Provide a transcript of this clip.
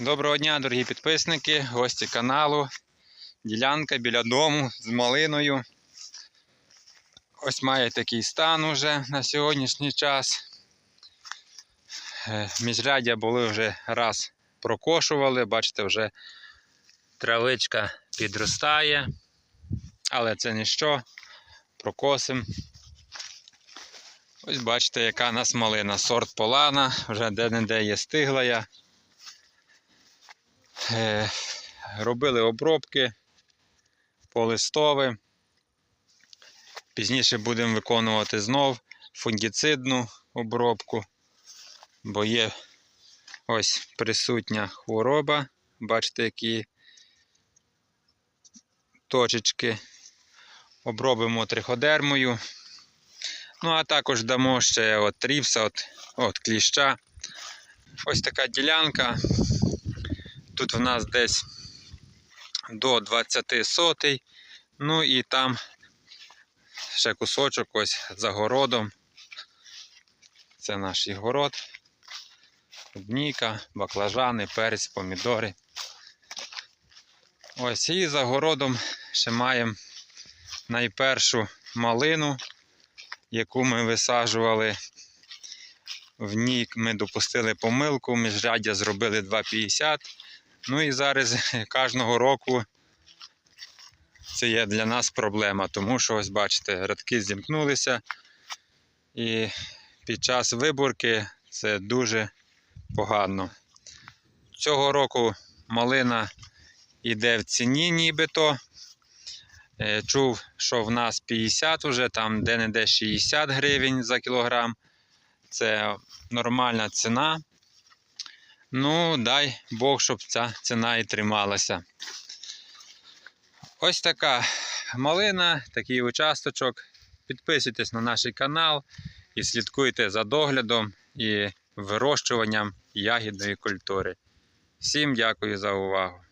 Доброго дня, дорогі підписники, гості каналу. Ділянка біля дому з малиною. Ось має такий стан уже на сьогоднішній час. Е, Міжряддя були вже раз прокошували, бачите, вже травичка підростає, але це ніщо. Прокосимо. Ось бачите, яка у нас малина. Сорт полана, вже де-не-де є стиглая. Е, робили обробки полистові. Пізніше будемо виконувати знов фунгіцидну обробку, бо є ось присутня хвороба. Бачите, які точечки. Обробимо триходермою. Ну, а також дамо ще от тріпса, от, от кліща. Ось така ділянка. Тут в нас десь до 20 сотий. Ну і там ще кусочок ось за городом. Це наш город. Клубніка, баклажани, перець, помідори. Ось і за городом ще маємо найпершу малину, яку ми висаджували. В ній ми допустили помилку, міжряддя зробили 2,50. Ну і зараз кожного року це є для нас проблема, тому що ось бачите, рядки зімкнулися. І під час виборки це дуже погано. Цього року малина йде в ціні нібито. Е, Чув, що в нас 50 вже, там де-не-де 60 гривень за кілограм. Це нормальна ціна. Ну, дай Бог, щоб ця ціна і трималася. Ось така малина, такий участочок. Підписуйтесь на наш канал і слідкуйте за доглядом і вирощуванням ягідної культури. Всім дякую за увагу!